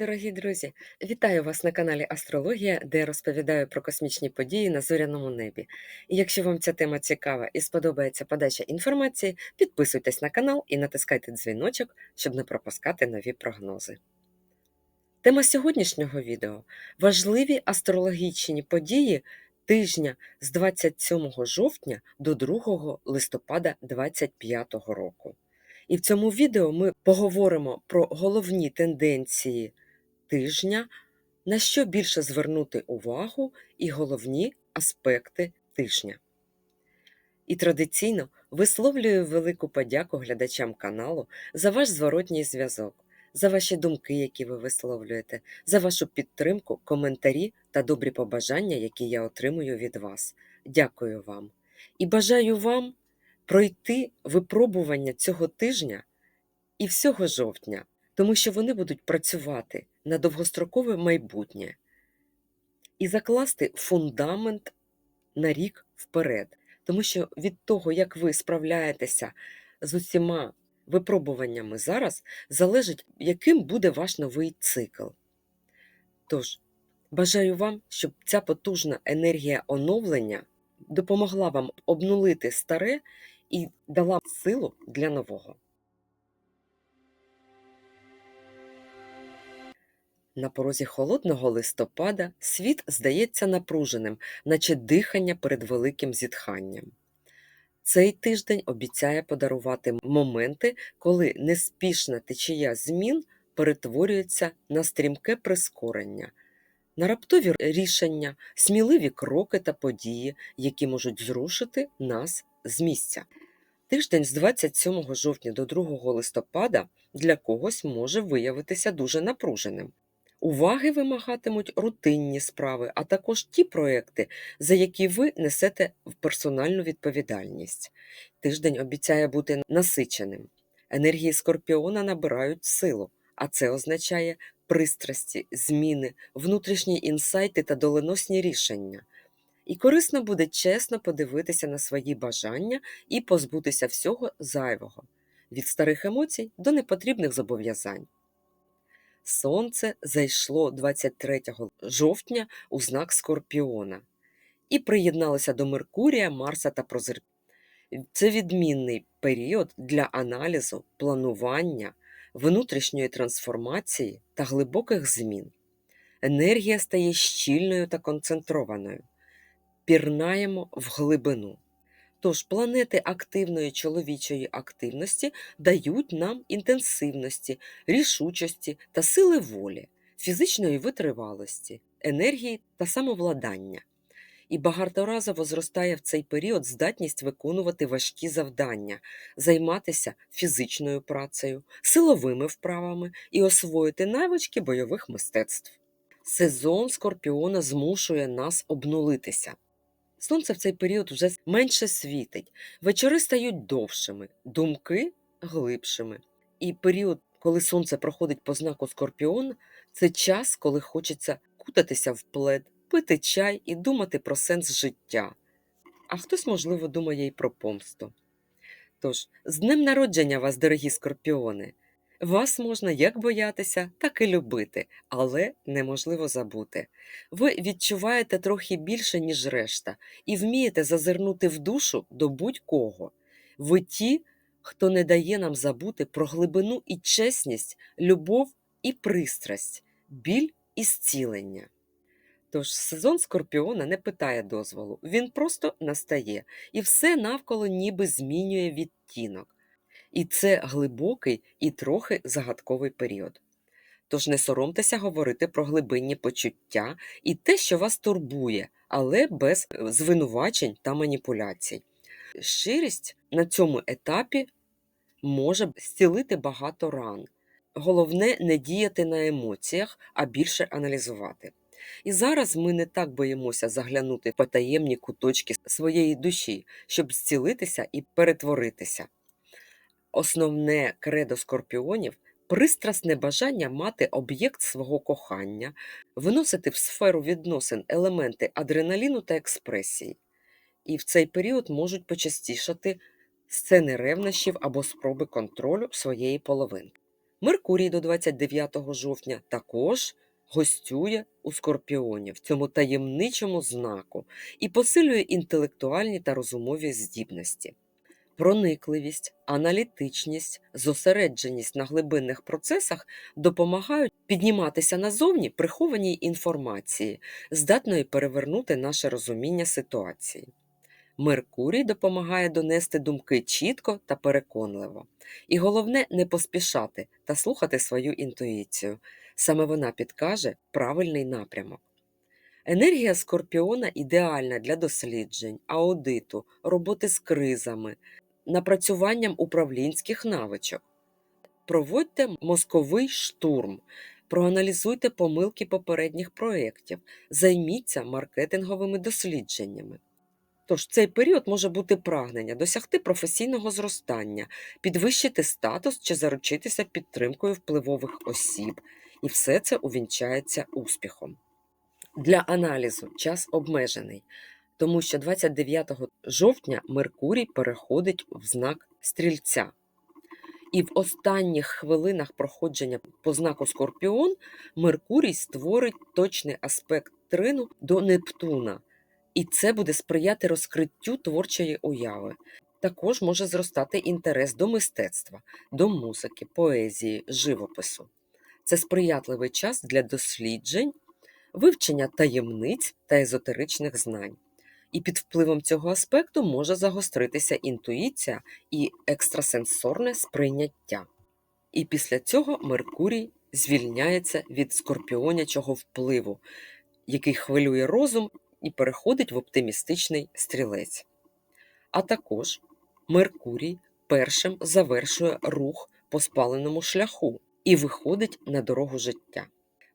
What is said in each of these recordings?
Дорогі друзі, вітаю вас на каналі Астрологія, де я розповідаю про космічні події на зоряному небі. І якщо вам ця тема цікава і сподобається подача інформації, підписуйтесь на канал і натискайте дзвіночок, щоб не пропускати нові прогнози. Тема сьогоднішнього відео важливі астрологічні події тижня з 27 жовтня до 2 листопада 2025 року. І в цьому відео ми поговоримо про головні тенденції тижня, на що більше звернути увагу, і головні аспекти тижня. І традиційно висловлюю велику подяку глядачам каналу за ваш зворотній зв'язок, за ваші думки, які ви висловлюєте, за вашу підтримку, коментарі та добрі побажання, які я отримую від вас. Дякую вам. І бажаю вам пройти випробування цього тижня і всього жовтня, тому що вони будуть працювати на довгострокове майбутнє і закласти фундамент на рік вперед. Тому що від того, як ви справляєтеся з усіма випробуваннями зараз, залежить, яким буде ваш новий цикл. Тож, бажаю вам, щоб ця потужна енергія оновлення допомогла вам обнулити старе і дала силу для нового. На порозі холодного листопада світ здається напруженим, наче дихання перед великим зітханням. Цей тиждень обіцяє подарувати моменти, коли неспішна течія змін перетворюється на стрімке прискорення, на раптові рішення, сміливі кроки та події, які можуть зрушити нас з місця. Тиждень з 27 жовтня до 2 листопада для когось може виявитися дуже напруженим. Уваги вимагатимуть рутинні справи, а також ті проекти, за які ви несете персональну відповідальність. Тиждень обіцяє бути насиченим. Енергії скорпіона набирають силу, а це означає пристрасті, зміни, внутрішні інсайти та доленосні рішення. І корисно буде чесно подивитися на свої бажання і позбутися всього зайвого від старих емоцій до непотрібних зобов'язань. Сонце зайшло 23 жовтня у знак Скорпіона і приєдналося до Меркурія, Марса та Прозир. Це відмінний період для аналізу, планування, внутрішньої трансформації та глибоких змін. Енергія стає щільною та концентрованою. Пірнаємо в глибину. Тож планети активної чоловічої активності дають нам інтенсивності, рішучості та сили волі, фізичної витривалості, енергії та самовладання. І багаторазово зростає в цей період здатність виконувати важкі завдання, займатися фізичною працею, силовими вправами і освоїти навички бойових мистецтв. Сезон скорпіона змушує нас обнулитися. Сонце в цей період вже менше світить, вечори стають довшими, думки глибшими. І період, коли сонце проходить по знаку Скорпіон, це час, коли хочеться кутатися в плед, пити чай і думати про сенс життя. А хтось, можливо, думає й про помсту. Тож, з днем народження вас, дорогі скорпіони! Вас можна як боятися, так і любити, але неможливо забути. Ви відчуваєте трохи більше, ніж решта, і вмієте зазирнути в душу до будь-кого. Ви ті, хто не дає нам забути про глибину і чесність, любов і пристрасть, біль і зцілення. Тож сезон скорпіона не питає дозволу, він просто настає, і все навколо ніби змінює відтінок. І це глибокий і трохи загадковий період. Тож не соромтеся говорити про глибинні почуття і те, що вас турбує, але без звинувачень та маніпуляцій. Щирість на цьому етапі може зцілити багато ран. Головне не діяти на емоціях, а більше аналізувати. І зараз ми не так боїмося заглянути в потаємні куточки своєї душі, щоб зцілитися і перетворитися. Основне кредо скорпіонів пристрасне бажання мати об'єкт свого кохання, виносити в сферу відносин елементи адреналіну та експресії. І в цей період можуть почастішати сцени ревнощів або спроби контролю своєї половинки. Меркурій до 29 жовтня також гостює у Скорпіоні в цьому таємничому знаку і посилює інтелектуальні та розумові здібності. Проникливість, аналітичність, зосередженість на глибинних процесах допомагають підніматися назовні прихованій інформації, здатної перевернути наше розуміння ситуації. Меркурій допомагає донести думки чітко та переконливо. І головне не поспішати та слухати свою інтуїцію. Саме вона підкаже правильний напрямок. Енергія скорпіона ідеальна для досліджень, аудиту, роботи з кризами, напрацюванням управлінських навичок. Проводьте мозковий штурм, проаналізуйте помилки попередніх проєктів, займіться маркетинговими дослідженнями. Тож цей період може бути прагнення досягти професійного зростання, підвищити статус чи заручитися підтримкою впливових осіб, і все це увінчається успіхом. Для аналізу час обмежений, тому що 29 жовтня Меркурій переходить в знак стрільця. І в останніх хвилинах проходження по знаку Скорпіон Меркурій створить точний аспект трину до Нептуна, і це буде сприяти розкриттю творчої уяви. Також може зростати інтерес до мистецтва, до музики, поезії, живопису. Це сприятливий час для досліджень, вивчення таємниць та езотеричних знань. І під впливом цього аспекту може загостритися інтуїція і екстрасенсорне сприйняття. І після цього Меркурій звільняється від скорпіонячого впливу, який хвилює розум і переходить в оптимістичний стрілець. А також Меркурій першим завершує рух по спаленому шляху і виходить на дорогу життя.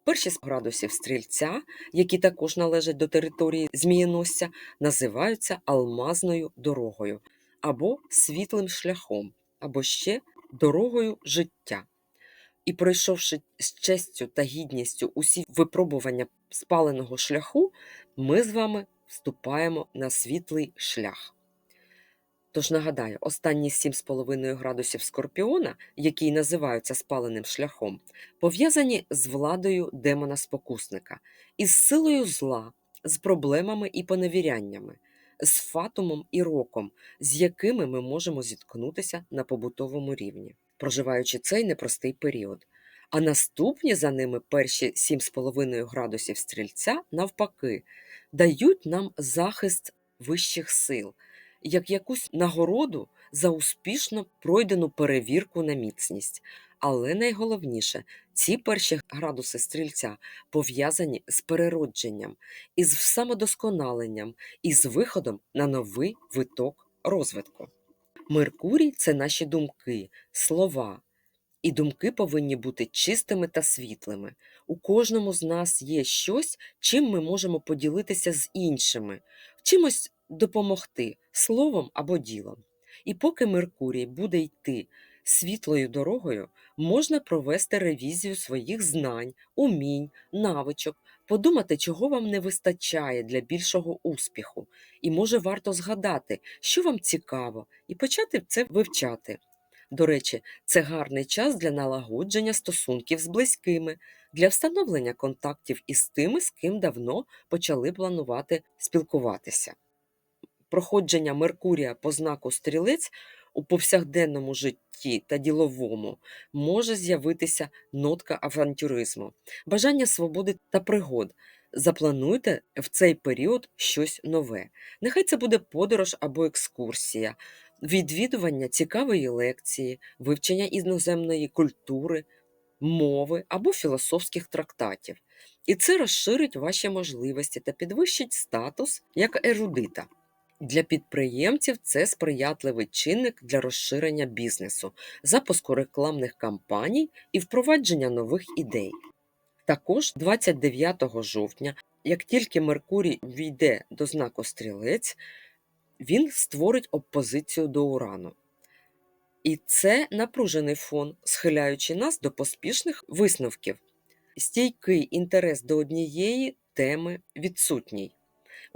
Перші з градусів стрільця, які також належать до території Змієносця, називаються алмазною дорогою або світлим шляхом, або ще дорогою життя. І пройшовши з честю та гідністю усі випробування спаленого шляху, ми з вами вступаємо на світлий шлях. Тож нагадаю, останні 7,5 градусів скорпіона, які називаються спаленим шляхом, пов'язані з владою демона-спокусника, із силою зла, з проблемами і поневіряннями, з фатумом і роком, з якими ми можемо зіткнутися на побутовому рівні, проживаючи цей непростий період. А наступні за ними перші 7,5 градусів стрільця, навпаки, дають нам захист вищих сил як якусь нагороду за успішно пройдену перевірку на міцність. Але найголовніше, ці перші градуси стрільця пов'язані з переродженням, із самодосконаленням і з виходом на новий виток розвитку. Меркурій це наші думки, слова. І думки повинні бути чистими та світлими. У кожному з нас є щось, чим ми можемо поділитися з іншими, чимось допомогти словом або ділом. І поки Меркурій буде йти світлою дорогою, можна провести ревізію своїх знань, умінь, навичок, подумати, чого вам не вистачає для більшого успіху, і може варто згадати, що вам цікаво, і почати це вивчати. До речі, це гарний час для налагодження стосунків з близькими, для встановлення контактів із тими, з ким давно почали планувати спілкуватися проходження Меркурія по знаку стрілець у повсякденному житті та діловому може з'явитися нотка авантюризму, бажання свободи та пригод. Заплануйте в цей період щось нове. Нехай це буде подорож або екскурсія, відвідування цікавої лекції, вивчення іноземної культури, мови або філософських трактатів. І це розширить ваші можливості та підвищить статус як ерудита. Для підприємців це сприятливий чинник для розширення бізнесу, запуску рекламних кампаній і впровадження нових ідей. Також 29 жовтня, як тільки Меркурій війде до знаку стрілець, він створить опозицію до урану. І це напружений фон, схиляючи нас до поспішних висновків. Стійкий інтерес до однієї теми відсутній.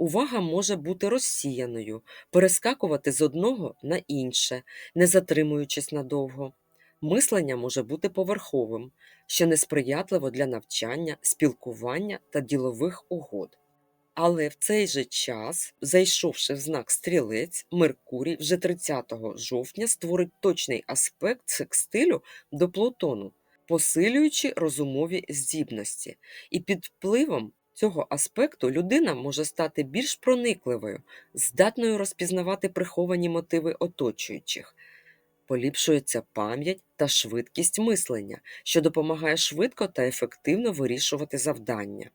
Увага може бути розсіяною, перескакувати з одного на інше, не затримуючись надовго. Мислення може бути поверховим, що несприятливо для навчання, спілкування та ділових угод. Але в цей же час, зайшовши в знак стрілець, Меркурій вже 30 жовтня створить точний аспект секстилю до Плутону, посилюючи розумові здібності. І під впливом цього аспекту людина може стати більш проникливою, здатною розпізнавати приховані мотиви оточуючих. Поліпшується пам'ять та швидкість мислення, що допомагає швидко та ефективно вирішувати завдання.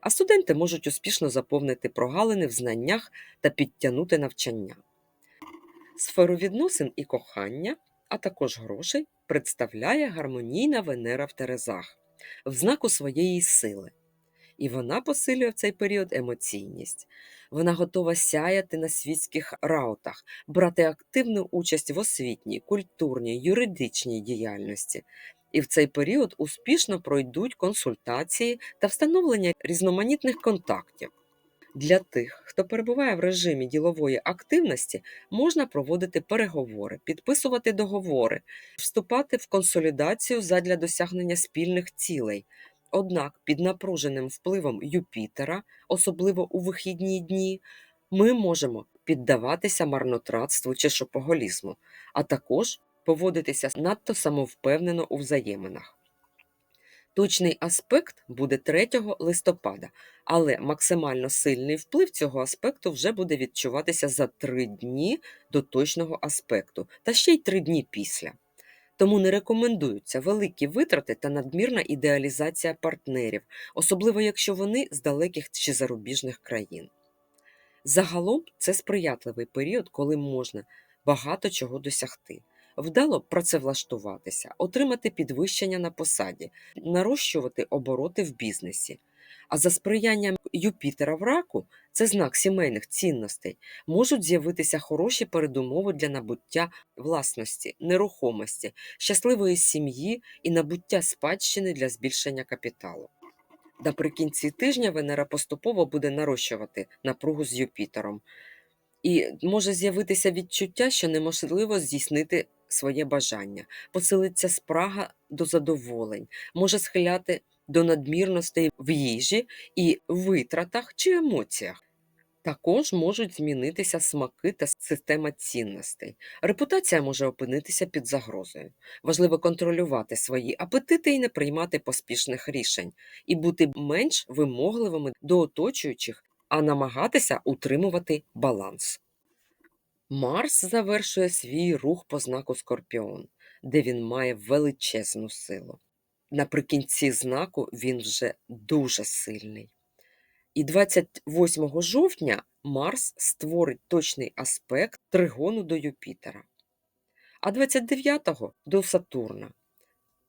А студенти можуть успішно заповнити прогалини в знаннях та підтягнути навчання. Сферу відносин і кохання, а також грошей представляє гармонійна Венера в Терезах в знаку своєї сили. І вона посилює в цей період емоційність. Вона готова сяяти на світських раутах, брати активну участь в освітній, культурній, юридичній діяльності. І в цей період успішно пройдуть консультації та встановлення різноманітних контактів. Для тих, хто перебуває в режимі ділової активності, можна проводити переговори, підписувати договори, вступати в консолідацію задля досягнення спільних цілей. Однак під напруженим впливом Юпітера, особливо у вихідні дні, ми можемо піддаватися марнотратству чи шопоголізму, а також поводитися надто самовпевнено у взаєминах. Точний аспект буде 3 листопада, але максимально сильний вплив цього аспекту вже буде відчуватися за 3 дні до точного аспекту та ще й 3 дні після. Тому не рекомендуються великі витрати та надмірна ідеалізація партнерів, особливо якщо вони з далеких чи зарубіжних країн. Загалом це сприятливий період, коли можна багато чого досягти. Вдало працевлаштуватися, отримати підвищення на посаді, нарощувати обороти в бізнесі. А за сприянням Юпітера в раку, це знак сімейних цінностей, можуть з'явитися хороші передумови для набуття власності, нерухомості, щасливої сім'ї і набуття спадщини для збільшення капіталу. Наприкінці тижня Венера поступово буде нарощувати напругу з Юпітером, і може з'явитися відчуття, що неможливо здійснити своє бажання, посилиться спрага до задоволень, може схиляти до надмірностей в їжі і витратах чи емоціях. Також можуть змінитися смаки та система цінностей. Репутація може опинитися під загрозою. Важливо контролювати свої апетити і не приймати поспішних рішень, і бути менш вимогливими до оточуючих, а намагатися утримувати баланс. Марс завершує свій рух по знаку Скорпіон, де він має величезну силу. Наприкінці знаку він вже дуже сильний. І 28 жовтня Марс створить точний аспект тригону до Юпітера, а 29-го до Сатурна.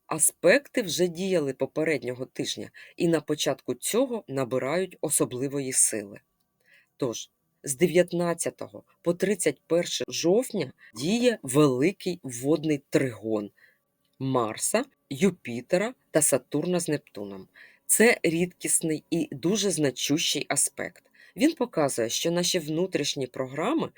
Аспекти вже діяли попереднього тижня і на початку цього набирають особливої сили. Тож, з 19 по 31 жовтня діє великий водний тригон Марса, Юпітера та Сатурна з Нептуном. Це рідкісний і дуже значущий аспект. Він показує, що наші внутрішні програми,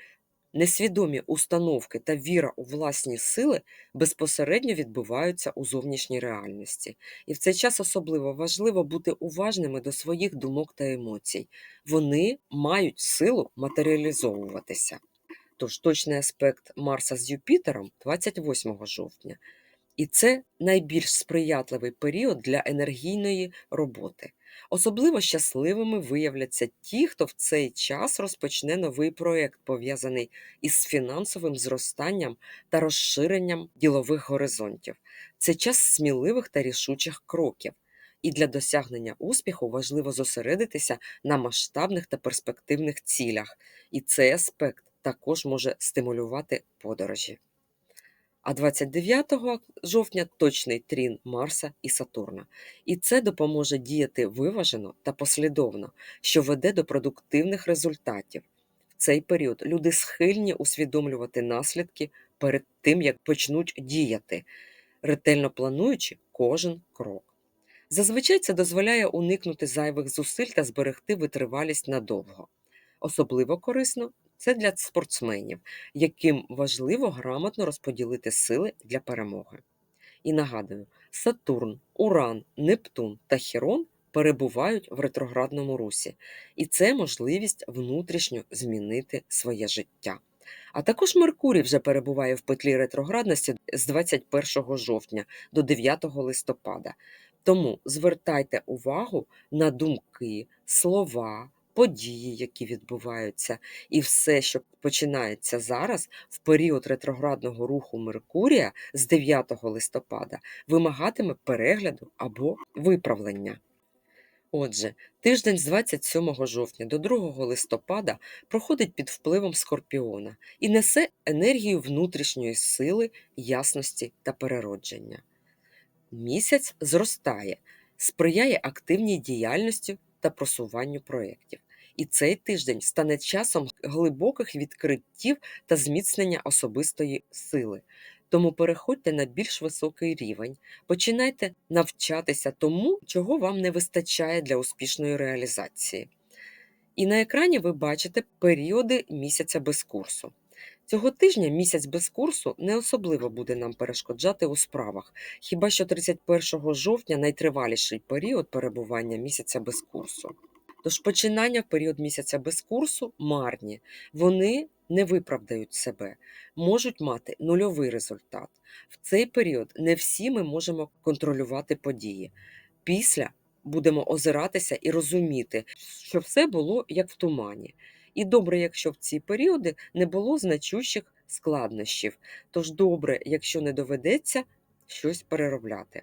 несвідомі установки та віра у власні сили безпосередньо відбуваються у зовнішній реальності. І в цей час особливо важливо бути уважними до своїх думок та емоцій. Вони мають силу матеріалізовуватися. Тож точний аспект Марса з Юпітером 28 жовтня. І це найбільш сприятливий період для енергійної роботи. Особливо щасливими виявляться ті, хто в цей час розпочне новий проєкт, пов'язаний із фінансовим зростанням та розширенням ділових горизонтів. Це час сміливих та рішучих кроків. І для досягнення успіху важливо зосередитися на масштабних та перспективних цілях. І цей аспект також може стимулювати подорожі. А 29 жовтня точний трін Марса і Сатурна. І це допоможе діяти виважено та послідовно, що веде до продуктивних результатів. В цей період люди схильні усвідомлювати наслідки перед тим, як почнуть діяти, ретельно плануючи кожен крок. Зазвичай це дозволяє уникнути зайвих зусиль та зберегти витривалість надовго. Особливо корисно це для спортсменів, яким важливо грамотно розподілити сили для перемоги. І нагадую, Сатурн, Уран, Нептун та Хірон перебувають в ретроградному русі, і це можливість внутрішньо змінити своє життя. А також Меркурій вже перебуває в петлі ретроградності з 21 жовтня до 9 листопада. Тому звертайте увагу на думки, слова, події, які відбуваються, і все, що починається зараз, в період ретроградного руху Меркурія з 9 листопада, вимагатиме перегляду або виправлення. Отже, тиждень з 27 жовтня до 2 листопада проходить під впливом Скорпіона і несе енергію внутрішньої сили, ясності та переродження. Місяць зростає, сприяє активній діяльності та просуванню проєктів. І цей тиждень стане часом глибоких відкриттів та зміцнення особистої сили. Тому переходьте на більш високий рівень, починайте навчатися тому, чого вам не вистачає для успішної реалізації. І на екрані ви бачите періоди місяця без курсу. Цього тижня місяць без курсу не особливо буде нам перешкоджати у справах, хіба що 31 жовтня найтриваліший період перебування місяця без курсу. Тож починання в період місяця без курсу марні, вони не виправдають себе, можуть мати нульовий результат. В цей період не всі ми можемо контролювати події. Після будемо озиратися і розуміти, що все було як в тумані. І добре, якщо в ці періоди не було значущих складнощів, тож добре, якщо не доведеться щось переробляти.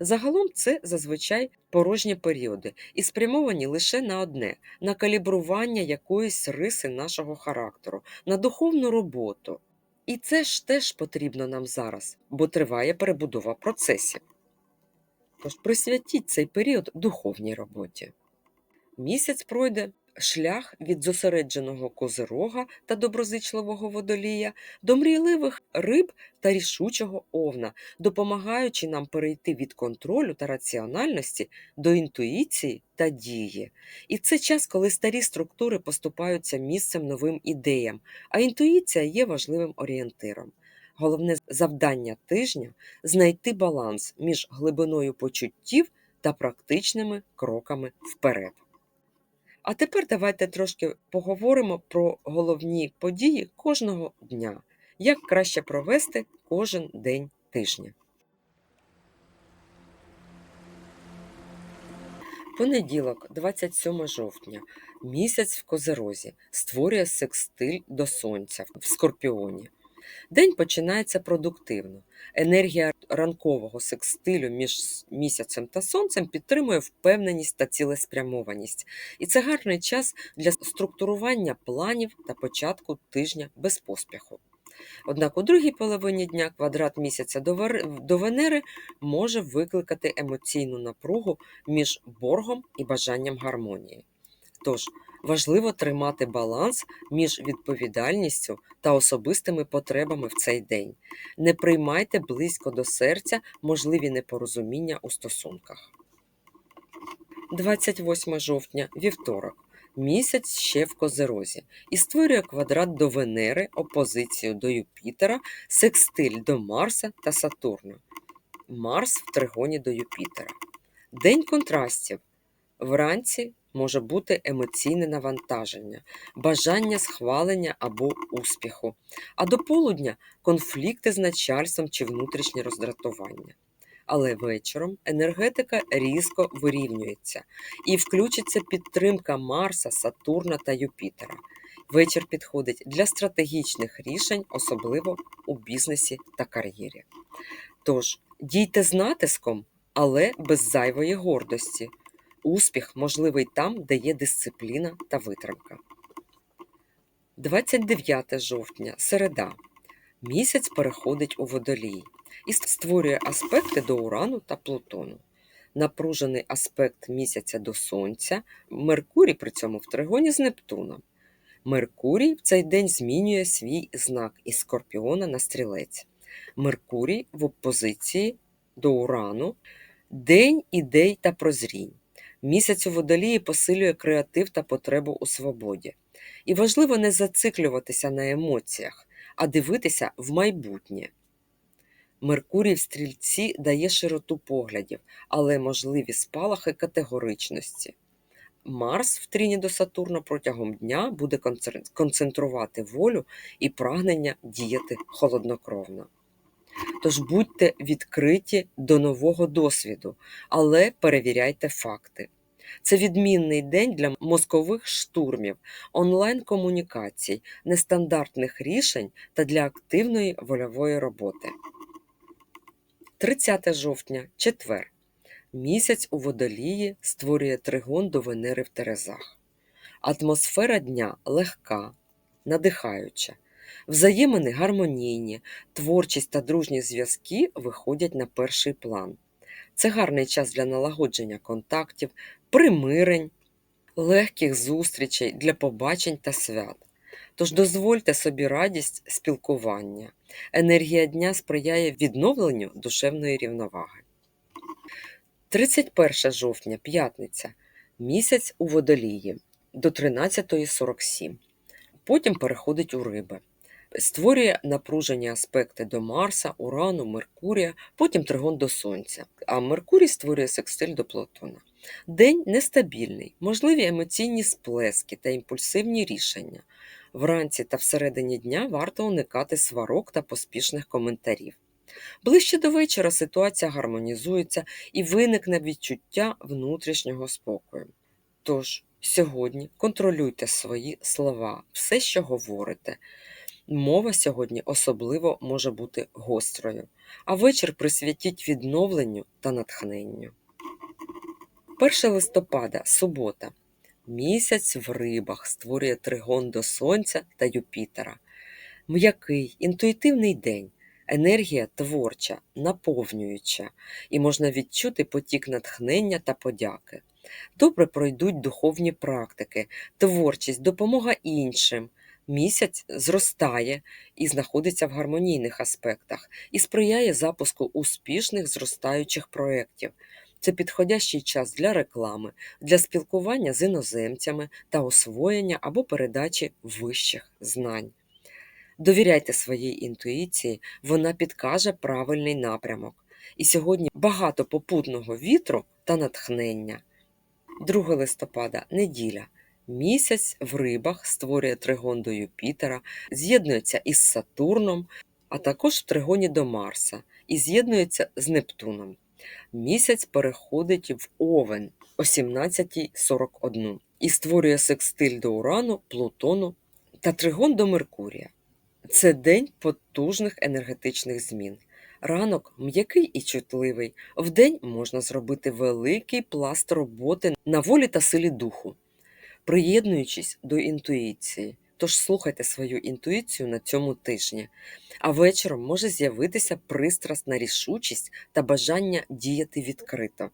Загалом це зазвичай порожні періоди і спрямовані лише на одне на калібрування якоїсь риси нашого характеру, на духовну роботу. І це ж теж потрібно нам зараз, бо триває перебудова процесів. Тож присвятіть цей період духовній роботі. Місяць пройде шлях від зосередженого козирога та доброзичливого водолія до мрійливих риб та рішучого овна, допомагаючи нам перейти від контролю та раціональності до інтуїції та дії. І це час, коли старі структури поступаються місцем новим ідеям, а інтуїція є важливим орієнтиром. Головне завдання тижня знайти баланс між глибиною почуттів та практичними кроками вперед. А тепер давайте трошки поговоримо про головні події кожного дня, як краще провести кожен день тижня. Понеділок, 27 жовтня, місяць в Козерозі створює секстиль до сонця в Скорпіоні. День починається продуктивно. Енергія ранкового секстилю між місяцем та сонцем підтримує впевненість та цілеспрямованість. І це гарний час для структурування планів та початку тижня без поспіху. Однак у другій половині дня квадрат місяця до Венери може викликати емоційну напругу між боргом і бажанням гармонії. Тож важливо тримати баланс між відповідальністю та особистими потребами в цей день. Не приймайте близько до серця можливі непорозуміння у стосунках. 28 жовтня вівторок. Місяць ще в Козерозі і створює квадрат до Венери, опозицію до Юпітера, секстиль до Марса та Сатурна. Марс в тригоні до Юпітера. День контрастів. Вранці може бути емоційне навантаження, бажання схвалення або успіху, а до полудня конфлікти з начальством чи внутрішнє роздратування. Але вечором енергетика різко вирівнюється і включиться підтримка Марса, Сатурна та Юпітера. Вечір підходить для стратегічних рішень, особливо у бізнесі та кар'єрі. Тож дійте з натиском, але без зайвої гордості. Успіх можливий там, де є дисципліна та витримка. 29 жовтня середа. Місяць переходить у водолій і створює аспекти до Урану та Плутону. Напружений аспект місяця до Сонця, Меркурій при цьому в тригоні з Нептуном. Меркурій в цей день змінює свій знак із Скорпіона на стрілець. Меркурій в опозиції до Урану, день ідей та прозрінь. Місяць у водолії посилює креатив та потребу у свободі. І важливо не зациклюватися на емоціях, а дивитися в майбутнє. Меркурій в стрільці дає широту поглядів, але можливі спалахи категоричності. Марс в тріні до Сатурна протягом дня буде концентрувати волю і прагнення діяти холоднокровно. Тож будьте відкриті до нового досвіду, але перевіряйте факти. Це відмінний день для мозкових штурмів, онлайн-комунікацій, нестандартних рішень та для активної вольової роботи. 30 жовтня, четвер. Місяць у водолії створює тригон до Венери в Терезах. Атмосфера дня легка, надихаюча. Взаємини гармонійні, творчість та дружні зв'язки виходять на перший план. Це гарний час для налагодження контактів, примирень, легких зустрічей для побачень та свят. Тож дозвольте собі радість спілкування. Енергія дня сприяє відновленню душевної рівноваги. 31 жовтня, п'ятниця. Місяць у водолії до 13.47. Потім переходить у риби. Створює напружені аспекти до Марса, Урану, Меркурія, потім тригон до Сонця. А Меркурій створює секстиль до Плутона. День нестабільний, можливі емоційні сплески та імпульсивні рішення. Вранці та всередині дня варто уникати сварок та поспішних коментарів. Ближче до вечора ситуація гармонізується і виникне відчуття внутрішнього спокою. Тож сьогодні контролюйте свої слова, все, що говорите. Мова сьогодні особливо може бути гострою, а вечір присвятіть відновленню та натхненню. 1 листопада, субота. Місяць в рибах створює тригон до Сонця та Юпітера. М'який, інтуїтивний день, енергія творча, наповнююча, і можна відчути потік натхнення та подяки. Добре пройдуть духовні практики, творчість, допомога іншим. Місяць зростає і знаходиться в гармонійних аспектах і сприяє запуску успішних зростаючих проєктів. Це підходящий час для реклами, для спілкування з іноземцями та освоєння або передачі вищих знань. Довіряйте своїй інтуїції, вона підкаже правильний напрямок. І сьогодні багато попутного вітру та натхнення. 2 листопада, неділя. Місяць в рибах створює тригон до Юпітера, з'єднується із Сатурном, а також в тригоні до Марса і з'єднується з Нептуном. Місяць переходить в Овен о 17.41 і створює секстиль до Урану, Плутону та тригон до Меркурія. Це день потужних енергетичних змін. Ранок м'який і чутливий. Вдень можна зробити великий пласт роботи на волі та силі духу, приєднуючись до інтуїції. Тож слухайте свою інтуїцію на цьому тижні. А вечором може з'явитися пристрасна рішучість та бажання діяти відкрито.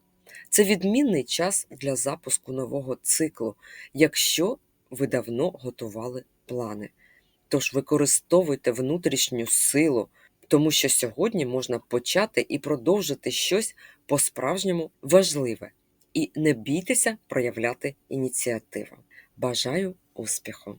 Це відмінний час для запуску нового циклу, якщо ви давно готували плани. Тож використовуйте внутрішню силу, тому що сьогодні можна почати і продовжити щось по-справжньому важливе. І не бійтеся проявляти ініціативу. Бажаю успіху!